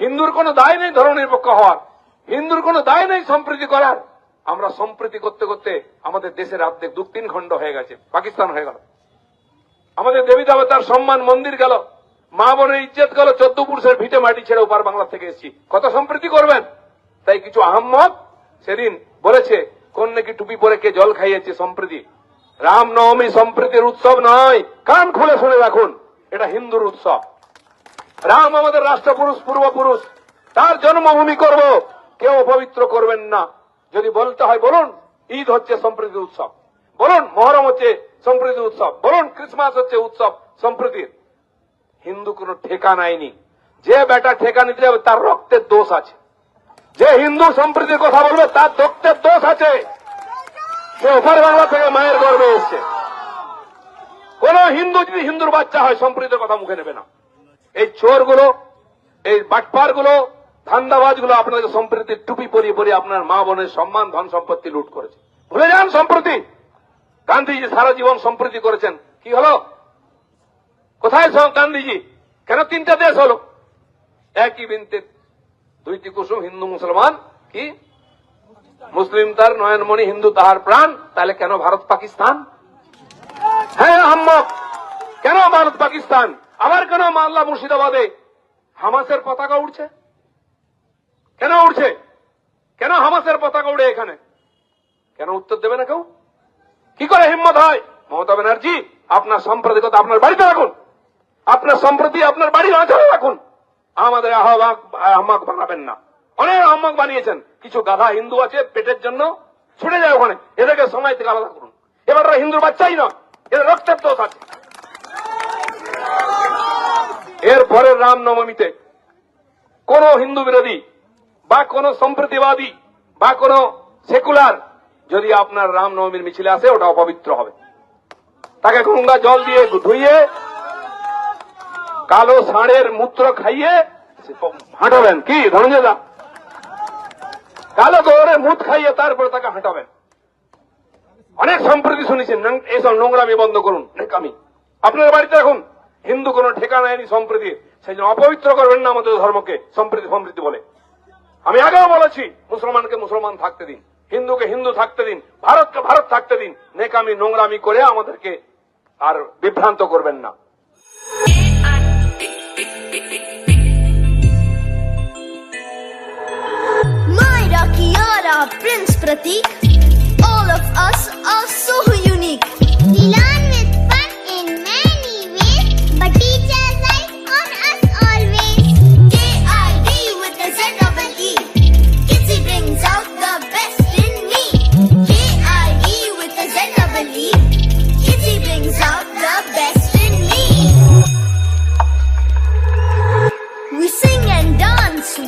হিন্দুর কোনো দায় নেই ধর্ম নিরপেক্ষ হওয়ার। হিন্দুর কোনো দায় নেই সম্প্রীতি করার। আমরা সম্প্রীতি করতে করতে আমাদের দেশের অর্ধেক দু, তিন খণ্ড হয়ে গেছে। পাকিস্তান হয়ে গেল। আমাদের দেবী দেবতার সম্মান মন্দির গেল। মা বোনের ইজ্জত গেল। চোদ্দ পুরুষের ভিটে মাটি ছেড়ে ওপার বাংলা থেকে এসেছি। কত সম্প্রীতি করবেন? তাই কিছু আহম্মদ সেদিন বলেছে কোন নাকি টুপি পরে কে জল খাইয়েছে সম্প্রীতি? রাম নবমী সম্প্রীতির উৎসব নয়। কান খুলে শুনে রাখুন, এটা হিন্দুর উৎসব। রাম আমাদের রাষ্ট্রপুরুষ, পূর্বপুরুষ। তার জন্মভূমি করব। কেউ অপবিত্র করবেন না। যদি বলতে হয়, বলুন, ঈদ হচ্ছে সম্প্রীতি উৎসব। বলুন, মহরম হচ্ছে সম্প্রীতি উৎসব। বলুন, ক্রিসমাস হচ্ছে উৎসব সম্প্রীতির হিন্দু কোনো ঠেকা নেয়নি। যে বেটা ঠেকা নিতে যাবে, তার রক্তের দোষ আছে। যে হিন্দু সম্প্রীতির কথা বলবে, তার রক্তের দোষ আছে। সে ওপার বাংলা থেকে মায়ের গর্বে এসছে। কোন হিন্দু যদি হিন্দুর বাচ্চা হয়, সম্প্রীতির কথা মুখে নেবে না। এই চোরগুলো, এই বাটপারগুলো ধান্দাবাজগুলো আপনাকে সম্প্রীতির টুপি পরিয়ে পরিয়ে আপনার মা বোনের সম্মান, ধন সম্পত্তি লুট করেছে। ভুলে যান সম্প্রতি! গান্ধীজি সারা জীবন সম্প্রীতি করেছেন। কি হলো? কোথায় গান্ধীজি? কেন তিনটা দেশ হলো? একই বিনতে দুইটি কুসুম, হিন্দু, মুসলমান, কি? মুসলিম তার, নয়নমণি, হিন্দু তাহার প্রাণ, তাহলে কেন ভারত পাকিস্তান? হ্যাঁ আহম্মক! কেন ভারত পাকিস্তান? আবার কেন মাল্লা মুর্শিদাবাদে? হামাসের পতাকা উঠছে কেন উঠছে কেন হামাসের পতাকা উড়ে এখানে? কেন উত্তর দেবে না কেউ? কি করে হিম্মত হয়? মমতা ব্যানার্জি, আপনার সাম্প্রদায়িকতা আপনার বাড়িতে রাখুন। আপনার সম্প্রতি আপনার বাড়ির আঁচলে রাখুন। আমাদের আহ্বাক আহ্মাক বানাবেন না। অনেক আহ্মাক বানিয়েছেন। কিছু গাধা হিন্দু আছে পেটের জন্য ছুটে যায় ওখানে। এদেরকে সময় থেকে আলাদা করুন। এবার হিন্দুর বাচ্চাই না এদের রক্তের দোষ আছে। পরের রামনবমীতে কোন হিন্দু বিরোধী বা কোন সম্প্রীতিবাদী বা কোন সেকুলার যদি আপনার রামনবমীর মিছিলে আসে, ওটা অপবিত্র হবে। তাকে গঙ্গা জল দিয়ে ধুইয়ে কালো ষাঁড়ের মূত্র খাইয়ে হাঁটাবেন। কি, ধনঞ্জয় দা? কালো গৌরের মুখ খাইয়ে তারপরে তাকে হাঁটাবেন। অনেক সম্প্রতি শুনেছেন এইসব নোংরামি বন্ধ করুন, নেকামি। আপনার বাড়িতে এখন হিন্দু কোনো ঠিকানা নেই সম্প্রীতি সেই জন্য অপবিত্র করবেন না আমাদের ধর্মকে সম্প্রীতি সম্প্রীতি বলে আমি আগেও বলেছি মুসলমানকে মুসলমান থাকতে দিন হিন্দুকে হিন্দু থাকতে দিন ভারতকে ভারত থাকতে দিন নেকামি নোংরামি করে আমাদেরকে আর বিভ্রান্ত করবেন না Kiara, Prince Pratik. All of us so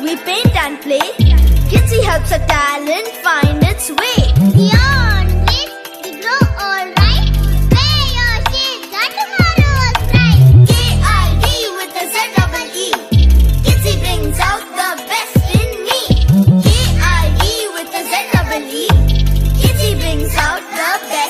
we paint and play. Kidsy helps a talent find its way. Beyond this, we grow alright. Wear your shades, got tomorrow's bright. K-I-D with a Z double E. Kidsy brings out the best in me. K-I-D with a Z double E. Kidsy brings out the best.